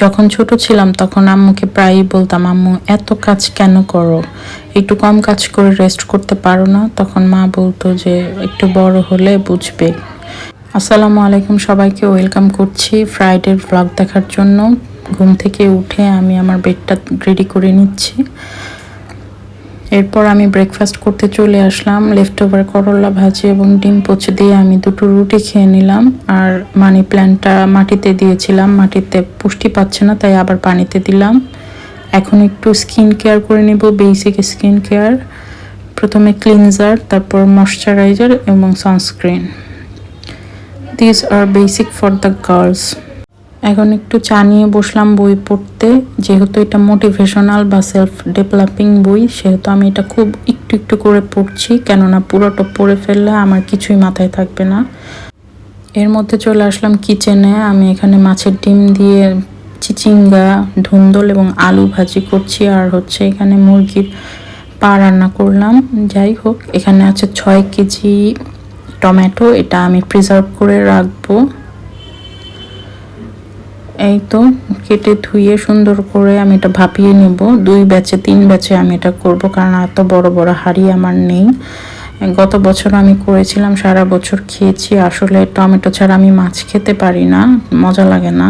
যখন ছোট ছিলাম, তখন আম্মুকে প্রায়ই বলতাম, আম্মু, এত কাজ কেন করো? একটু কম কাজ করে রেস্ট করতে পারো না। তখন মা বলতো যে, একটু বড় হলে বুঝবে। আসসালামু আলাইকুম সবাইকে, ওয়েলকাম করছি ফ্রাইডের ব্লগ দেখার জন্য। ঘুম থেকে উঠে আমি আমার বেডটা রেডি করে নিচ্ছি। এরপর আমি ব্রেকফাস্ট করতে চলে আসলাম লেফট ওভার করলা ভাজি এবং ডিম পচে দিয়ে আমি দুটো রুটি খেয়ে নিলাম। আর মানি প্ল্যান্টটা মাটিতে দিয়েছিলাম, মাটিতে পুষ্টি পাচ্ছে না, তাই আবার পানিতে দিলাম। এখন একটু স্কিন কেয়ার করে নিব বেসিক স্কিন কেয়ার প্রথমে ক্লিনজার তারপর ময়শ্চারাইজার এবং sunscreen this are basic for the girls এখন একটু চা নিয়ে বসলাম বই পড়তে। যেহেতু এটা মোটিভেশনাল বা সেলফ ডেভেলপিং বই, সেহেতু আমি এটা খুব একটু একটু করে পড়ছি। কেননা পুরোটা পড়ে ফেললে আমার কিছুই মাথায় থাকবে না। এর মধ্যে চলে আসলাম কিচেনে আমি এখানে মাছের ডিম দিয়ে চিচিঙ্গা, ধুন্দল এবং আলু ভাজি করছি। আর হচ্ছে এখানে মুরগির পা রান্না করলাম। যাই হোক, এখানে আছে ছয় কেজি টমেটো। এটা আমি প্রিজার্ভ করে রাখব। এই তো কেটে ধুয়ে সুন্দর করে আমি এটা ভাপিয়ে নেব। দুই ব্যাচে, তিন ব্যাচে আমি এটা করব কারণ এত বড় বড় হাড়ি আমার নেই। গত বছর আমি করেছিলাম, সারা বছর খেয়েছি। আসলে টমেটো ছাড়া আমি মাছ খেতে পারি না, মজা লাগে না।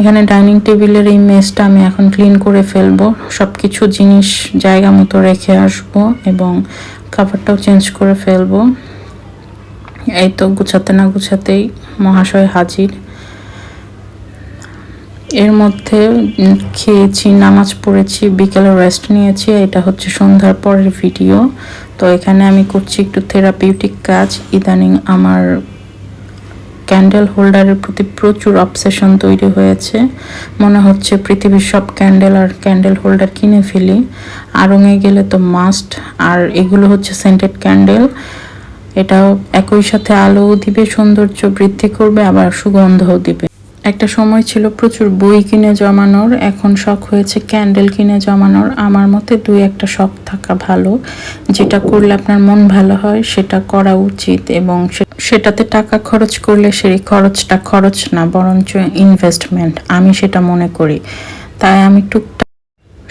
এখানে ডাইনিং টেবিলের এই মেসটা আমি এখন ক্লিন করে ফেলব। সব কিছু জিনিস জায়গা মতো রেখে আসব এবং খাবারটাও চেঞ্জ করে ফেলব। এই তো গুছাতে না গুছাতেই মহাশয় হাজির। এর মধ্যে খেয়েছি, নামাজ পড়েছি, বিকেলে রেস্ট নিয়েছি, এটা হচ্ছে সন্ধ্যার পরের ভিডিও তো এখানে আমি করছি একটু থেরাপিউটিক কাজ। ইদানিং আমার ক্যান্ডেল হোল্ডারের প্রতি প্রচুর অবসেশন তৈরি হয়েছে। মনে হচ্ছে পৃথিবীর সব ক্যান্ডেল আর ক্যান্ডেল হোল্ডার কিনে ফেলি। আড়ঙে গেলে তো মাস্ট আর এগুলো হচ্ছে সেন্টেড ক্যান্ডেল এটাও একই সাথে আলোও দিবে, সৌন্দর্য বৃদ্ধি করবে, আবার সুগন্ধও দিবে। একটা সময় ছিল প্রচুর বই কিনে জমানোর, এখন শখ হয়েছে ক্যান্ডেল কিনে জমানোর। আমার মতে দুই একটা শখ থাকা ভালো। যেটা করলে আপনার মন ভালো হয়, সেটা করা উচিত এবং সেটাতে টাকা খরচ করলে সেই খরচটা খরচ না, বরঞ্চ ইনভেস্টমেন্ট আমি সেটা মনে করি। তাই আমি টুকটাক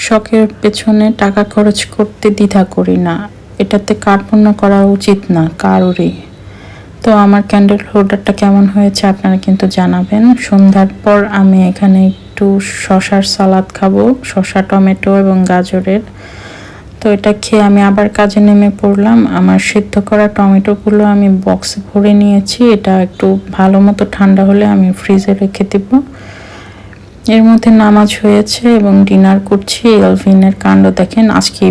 শখের পেছনে টাকা খরচ করতে দ্বিধা করি না। এটাতে কার্পণ্য করা উচিত না, কারোরই। তো আমার ক্যান্ডেল হোল্ডারটা কেমন হয়েছে আপনারা কিন্তু জানাবেন। সন্ধ্যার পর আমি এখানে একটু শশার সালাদ খাব, শশা, টমেটো এবং গাজরের। তো এটা খেয়ে আমি আবার কাজে নেমে পড়লাম। আমার সিদ্ধ করা টমেটোগুলো আমি বক্সে ভরে নিয়েছি। এটা একটু ভালো মতো ঠান্ডা হলে আমি ফ্রিজে রেখে দিব। এর মধ্যে নামাজ হয়েছে এবং ডিনার করছি। এলভিনের কাণ্ড দেখেন, আজকে